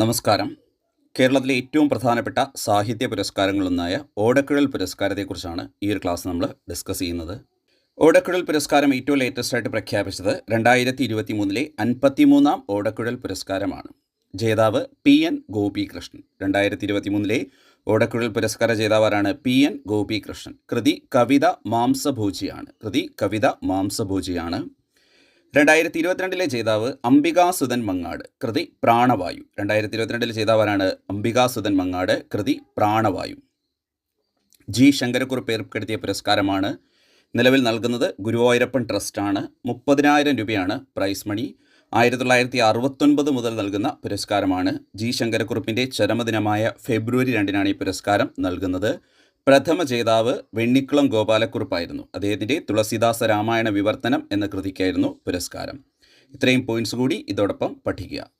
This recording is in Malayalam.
നമസ്കാരം. കേരളത്തിലെ ഏറ്റവും പ്രധാനപ്പെട്ട സാഹിത്യ പുരസ്കാരങ്ങളൊന്നായ ഓടക്കുഴൽ പുരസ്കാരത്തെക്കുറിച്ചാണ് ഈ ഒരു ക്ലാസ് നമ്മൾ ഡിസ്കസ് ചെയ്യുന്നത്. ഓടക്കുഴൽ പുരസ്കാരം ഏറ്റവും ലേറ്റസ്റ്റ് ആയിട്ട് പ്രഖ്യാപിച്ചത് രണ്ടായിരത്തി ഇരുപത്തി മൂന്നിലെ അൻപത്തിമൂന്നാം ഓടക്കുഴൽ പുരസ്കാരമാണ്. ജേതാവ് പി എൻ ഗോപികൃഷ്ണൻ. രണ്ടായിരത്തി ഇരുപത്തി മൂന്നിലെ ഓടക്കുഴൽ പുരസ്കാര ജേതാവാരാണ് പി എൻ ഗോപികൃഷ്ണൻ. കൃതി കവിത മാംസഭൂജിയാണ്. കൃതി കവിത മാംസഭോജിയാണ്. രണ്ടായിരത്തി ഇരുപത്തിരണ്ടിലെ ജേതാവ് അംബികാസുധൻ മങ്ങാട് കൃതി പ്രാണവായു. രണ്ടായിരത്തി ഇരുപത്തിരണ്ടിലെ ജേതാവാരാണ് അംബികാസുധൻ മങ്ങാട് കൃതി പ്രാണവായു. ജി. ശങ്കരക്കുറുപ്പ് ഏർപ്പെടുത്തിയ പുരസ്കാരമാണ് നിലവിൽ നൽകുന്നത്. ഗുരുവായൂരപ്പൻ ട്രസ്റ്റാണ് മുപ്പതിനായിരം രൂപയാണ് പ്രൈസ് മണി. ആയിരത്തി തൊള്ളായിരത്തി അറുപത്തൊൻപത് മുതൽ നൽകുന്ന പുരസ്കാരമാണ്. ജി. ശങ്കരക്കുറുപ്പിന്റെ ചരമദിനമായ ഫെബ്രുവരി രണ്ടിനാണ് ഈ പുരസ്കാരം നൽകുന്നത്. പ്രഥമ ജേതാവ് വെണ്ണിക്കുളം ഗോപാലക്കുറുപ്പായിരുന്നു. അദ്ദേഹത്തിന്റെ തുളസിദാസ രാമായണ വിവർത്തനം എന്ന കൃതിക്കായിരുന്നു പുരസ്കാരം. ഇത്രയും പോയിന്റ്സ് കൂടി ഇതോടൊപ്പം പഠിക്കുക.